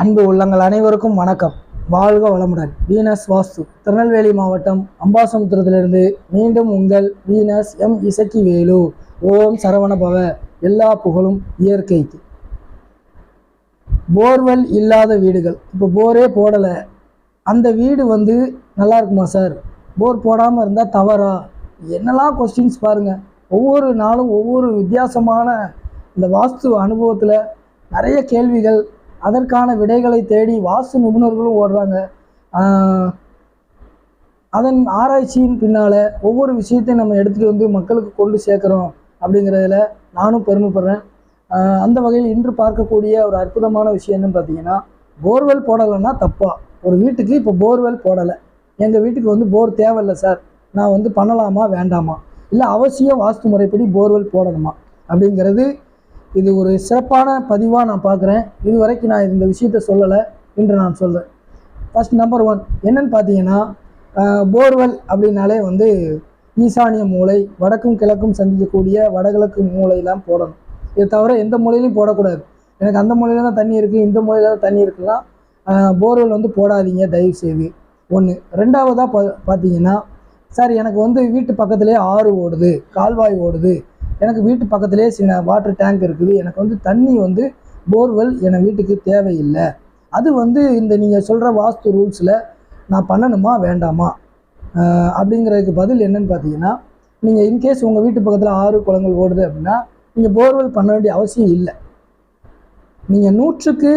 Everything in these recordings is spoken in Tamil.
அன்பு உள்ளங்கள் அனைவருக்கும் வணக்கம். வாழ்க வளமுடன். வீனஸ் வாஸ்து. திருநெல்வேலி மாவட்டம் அம்பாசமுத்திரத்திலிருந்து மீண்டும் உங்கள் வீனஸ் எம் இசக்கி வேலு ஓம் சரவண பவ எல்லா புகழும் இயற்கைக்கு. போர்வெல் இல்லாத வீடுகள். இப்போ போரே போடலை. அந்த வீடு வந்து நல்லா இருக்குமா சார்? போர் போடாமல் இருந்தால் தவறா? என்னெல்லாம் கொஸ்டின்ஸ் பாருங்கள் ஒவ்வொரு நாளும் ஒவ்வொரு வித்தியாசமான இந்த வாஸ்து அனுபவத்தில் நிறைய கேள்விகள் அதற்கான விடைகளை தேடி வாஸ்து நிபுணர்களும் ஓடுறாங்க. அதன் ஆராய்ச்சியின் பின்னால் ஒவ்வொரு விஷயத்தையும் நம்ம எடுத்துகிட்டு வந்து மக்களுக்கு கொண்டு சேர்க்குறோம் அப்படிங்கிறதுல நானும் பெருமைப்படுறேன். அந்த வகையில் இன்று பார்க்கக்கூடிய ஒரு அற்புதமான விஷயம் என்னன்னு பார்த்தீங்கன்னா போர்வெல் போடலைன்னா தப்பா. ஒரு வீட்டுக்கு இப்போ போர்வெல் போடலை. எங்கள் வீட்டுக்கு வந்து போர் தேவையில்லை சார். நான் வந்து பண்ணலாமா வேண்டாமா? இல்லை அவசியம் வாஸ்து முறைப்படி போர்வெல் போடணுமா? அப்படிங்கிறது இது ஒரு சிறப்பான பதிவாக நான் பார்க்குறேன். இது வரைக்கும் நான் இந்த விஷயத்த சொல்லலை என்று நான் சொல்கிறேன் ஃபஸ்ட் நம்பர் ஒன் என்னென்னு பார்த்தீங்கன்னா போர்வெல் அப்படின்னாலே வந்து ஈசானிய மூலை வடக்கும் கிழக்கும் சந்திக்கக்கூடிய வடகிழக்கு மூளையெல்லாம் போடணும். இதை தவிர எந்த மூலையிலையும் போடக்கூடாது. எனக்கு அந்த மூலையில தான் தண்ணி இருக்குது இந்த மூலையில் தான் தண்ணி இருக்குன்னா போர்வெல் வந்து போடாதீங்க தயவு செய்து ஒன்று ரெண்டாவதாக பா பார்த்தீங்கன்னா சார் எனக்கு வந்து வீட்டு பக்கத்துலேயே ஆறு ஓடுது கால்வாய் ஓடுது. எனக்கு வீட்டு பக்கத்திலே சின்ன வாட்டர் டேங்க் இருக்குது. எனக்கு வந்து தண்ணி வந்து போர்வெல் என் வீட்டுக்கு தேவையில்லை. அது வந்து இந்த நீங்கள் சொல்கிற வாஸ்து ரூல்ஸில் நான் பண்ணணுமா வேண்டாமா? அப்படிங்கிறதுக்கு பதில் என்னன்னு பார்த்தீங்கன்னா நீங்கள் இன்கேஸ் உங்கள் வீட்டு பக்கத்தில் ஆறு குளங்கள் ஓடுது அப்படின்னா நீங்கள் போர்வெல் பண்ண வேண்டிய அவசியம் இல்லை. நீங்கள் நூற்றுக்கு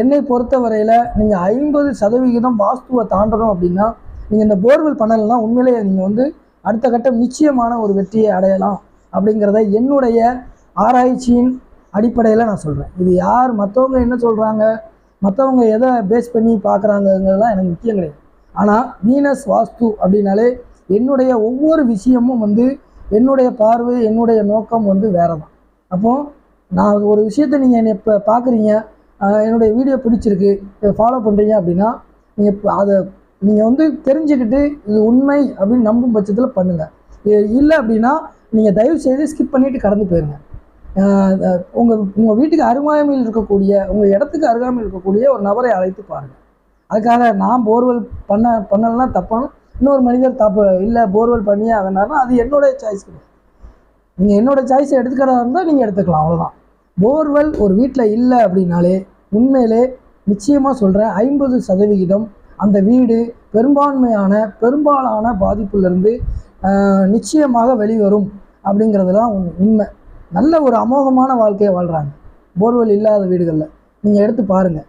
என்னை பொறுத்த வரையில் நீங்கள் ஐம்பது சதவிகிதம் வாஸ்துவை தாண்டணும் அப்படின்னா நீங்கள் இந்த போர்வெல் பண்ணலைன்னா உண்மையிலேயே நீங்கள் வந்து அடுத்த கட்டம் நிச்சயமான ஒரு வெற்றியை அடையலாம். அப்படிங்கிறத என்னுடைய ஆராய்ச்சியின் அடிப்படையில் நான் சொல்கிறேன் இது யார் மற்றவங்க என்ன சொல்கிறாங்க மற்றவங்க எதை பேஸ் பண்ணி பார்க்குறாங்கங்கிறதுலாம் எனக்கு முக்கியம் கிடையாது. ஆனால் வீனஸ் வாஸ்து அப்படின்னாலே என்னுடைய ஒவ்வொரு விஷயமும் வந்து என்னுடைய பார்வை என்னுடைய நோக்கம் வந்து வேறு தான் அப்போது நான் ஒரு விஷயத்தை நீங்கள் என்னை இப்போ பார்க்குறீங்க என்னுடைய வீடியோ பிடிச்சிருக்கு இதை ஃபாலோ பண்ணுறீங்க அப்படின்னா நீங்கள் இப்போ அதை நீங்கள் வந்து தெரிஞ்சுக்கிட்டு இது உண்மை அப்படின்னு நம்பும் பட்சத்தில் பண்ணுங்கள் இது இல்லை அப்படின்னா நீங்கள் தயவு செய்து ஸ்கிப் பண்ணிவிட்டு கடந்து போயிருங்க. உங்கள் உங்கள் வீட்டுக்கு அருகாமையில் இருக்கக்கூடிய உங்கள் இடத்துக்கு அருகாமையில் இருக்கக்கூடிய ஒரு நபரை அழைத்து பாருங்கள் அதுக்காக நான் போர்வெல் பண்ண பண்ணலைன்னா தப்பணும். இன்னொரு மனிதர் தப்பு இல்லை போர்வெல் பண்ணியே ஆகினார்னா அது என்னுடைய சாய்ஸ் கிடையாது. நீங்கள் என்னோட சாய்ஸை எடுத்துக்கிறதா இருந்தால் நீங்கள் எடுத்துக்கலாம் அவ்வளோதான் போர்வெல் ஒரு வீட்டில் இல்லை அப்படின்னாலே உண்மையிலே நிச்சயமாக சொல்கிறேன் ஐம்பது சதவிகிதம் அந்த வீடு பெரும்பான்மையான பெரும்பாலான பாதிப்புலேருந்து நிச்சயமாக வெளிவரும் அப்படிங்கிறதுலாம் ஒன்று உண்மை. நல்ல ஒரு அமோகமான வாழ்க்கையை வாழ்கிறாங்க போர்வெல் இல்லாத வீடுகளில். நீங்கள் எடுத்து பாருங்கள்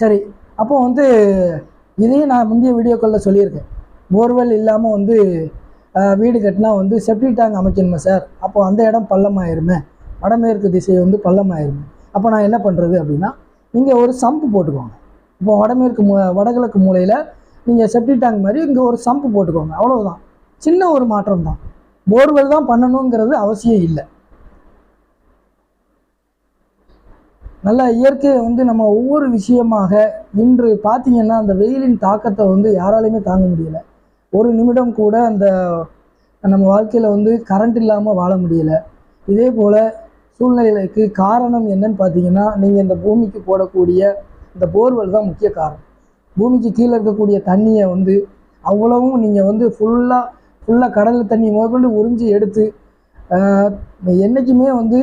சரி அப்போ வந்து இதையும் நான் முந்தைய வீடியோக்களில் சொல்லியிருக்கேன். போர்வெல் இல்லாமல் வந்து வீடு கட்டினா வந்து செப்டி டேங்க் அமைக்கணுமே சார் அப்போ அந்த இடம் பள்ளமாயிருமே. வடமேற்கு திசை வந்து பள்ளமாயிருமே. அப்போ நான் என்ன பண்ணுறது அப்படின்னா இங்கே ஒரு சம்பு போட்டுக்கோங்க. இப்போ வடமேற்கு மூ வடகிழக்கு மூலையில் நீங்கள் செப்டி டேங்க் மாதிரி இங்கே ஒரு சம்பு போட்டுக்கோங்க. அவ்வளோதான் சின்ன ஒரு மாற்றம் தான் போர்வெல் தான் பண்ணணுங்கிறது அவசியம் இல்லை. நல்ல இயற்கையை வந்து நம்ம ஒவ்வொரு விஷயமாக இன்று பார்த்தீங்கன்னா அந்த வெயிலின் தாக்கத்தை வந்து யாராலையுமே தாங்க முடியல. ஒரு நிமிடம் கூட அந்த நம்ம வாழ்க்கையில் வந்து கரண்ட் இல்லாமல் வாழ முடியல. இதே போல் சூழ்நிலைக்கு காரணம் என்னன்னு பார்த்தீங்கன்னா நீங்கள் இந்த பூமிக்கு போடக்கூடிய இந்த போர்வெல் தான் முக்கிய காரணம். பூமிக்கு கீழே இருக்கக்கூடிய தண்ணியை வந்து அவ்வளவும் நீங்கள் வந்து ஃபுல்லாக ஃபுல்லாக கடல் தண்ணி முதற்கொண்டு உறிஞ்சி எடுத்து என்றைக்குமே வந்து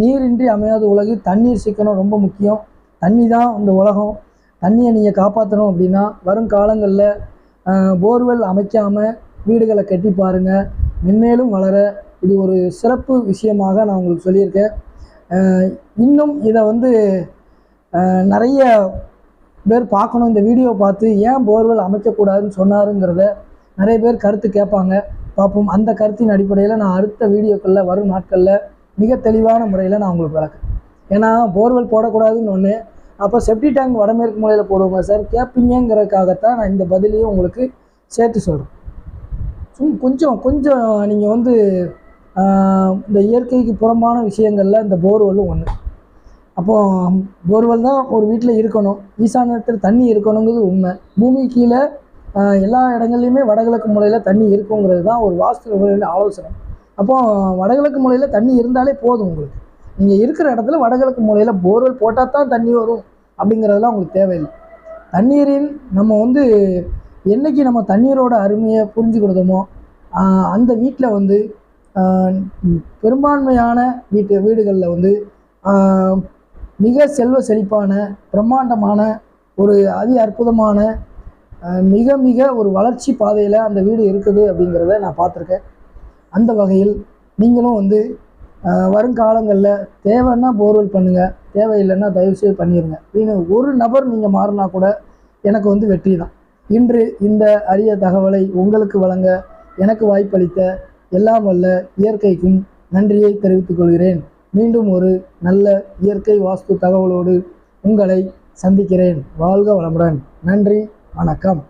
நீரின்றி அமையாத உலகு தண்ணீர் சிக்கனம் ரொம்ப முக்கியம். தண்ணி தான் இந்த உலகம். தண்ணியை நீங்கள் காப்பாற்றணும் அப்படின்னா வருங்காலங்களில் போர்வெல் அமைக்காமல் வீடுகளை கட்டி பாருங்கள் மென்மேலும் வளர இது ஒரு சிறப்பு விஷயமாக நான் உங்களுக்கு சொல்லியிருக்கேன். இன்னும் இதை வந்து நிறைய பேர் பார்க்கணும். இந்த வீடியோ பார்த்து ஏன் போர்வெல் அமைக்கக்கூடாதுன்னு சொன்னாருங்கிறத நிறைய பேர் கருத்து கேட்பாங்க. பார்ப்போம். அந்த கருத்தின் அடிப்படையில் நான் அடுத்த வீடியோக்களில் வரும் நாட்களில் மிக தெளிவான முறையில் நான் உங்களுக்கு விளக்குறேன். ஏன்னா போர்வெல் போடக்கூடாதுன்னு ஒன்று அப்போ செப்டி டேங்க் வடமேற்கு மூலையில் போடுவோமா சார் கேட்பீங்கிறதுக்காகத்தான் நான் இந்த பதிலையும் உங்களுக்கு சேர்த்து சொல்கிறேன் சும் கொஞ்சம் கொஞ்சம் நீங்கள் வந்து இந்த இயற்கைக்கு புறம்பான விஷயங்களில் இந்த போர்வெல்லும் ஒன்று அப்போ போர்வெல் தான் ஒரு வீட்டில் இருக்கணும். ஈசானியத்தில் தண்ணி இருக்கணுங்கிறது உண்மை. பூமி கீழே எல்லா இடங்கள்லையுமே வடகிழக்கு மூலையில் தண்ணி இருக்குங்கிறது தான் ஒரு வாஸ்து நிபுணரின் ஆலோசனை. அப்போ வடகிழக்கு மூலையில் தண்ணி இருந்தாலே போதும் உங்களுக்கு. நீங்கள் இருக்கிற இடத்துல வடகிழக்கு மூலையில் போர்வெல் போட்டால் தான் தண்ணி வரும் அப்படிங்கிறதெல்லாம் உங்களுக்கு தேவையில்லை. தண்ணீரின் நம்ம வந்து என்னைக்கு நம்ம தண்ணீரோட அருமையை புரிஞ்சுக்கிடுதோமோ கொடுத்தோமோ அந்த வீட்டில் வந்து பெரும்பான்மையான வீட்டு வீடுகளில் வந்து மிக செல்வ செழிப்பான பிரம்மாண்டமான ஒரு அதி அற்புதமான மிக மிக ஒரு வளர்ச்சி பாதையில் அந்த வீடு இருக்குது அப்படிங்கிறத நான் பார்த்துருக்கேன். அந்த வகையில் நீங்களும் வந்து வருங்காலங்களில் தேவைன்னா போர்வெல் பண்ணுங்கள் தேவையில்லைன்னா தயவுசெய்து பண்ணிடுங்க அப்படின்னு ஒரு நபர் நீங்கள் மாறினா கூட எனக்கு வந்து வெற்றி தான். இன்று இந்த அரிய தகவலை உங்களுக்கு வழங்க எனக்கு வாய்ப்பளித்த எல்லாம் வல்ல இயற்கைக்கும் நன்றியை தெரிவித்துக் கொள்கிறேன். மீண்டும் ஒரு நல்ல இயற்கை வாஸ்து தகவலோடு உங்களை சந்திக்கிறேன். வாழ்க வளமுடன். நன்றி. வணக்கம்.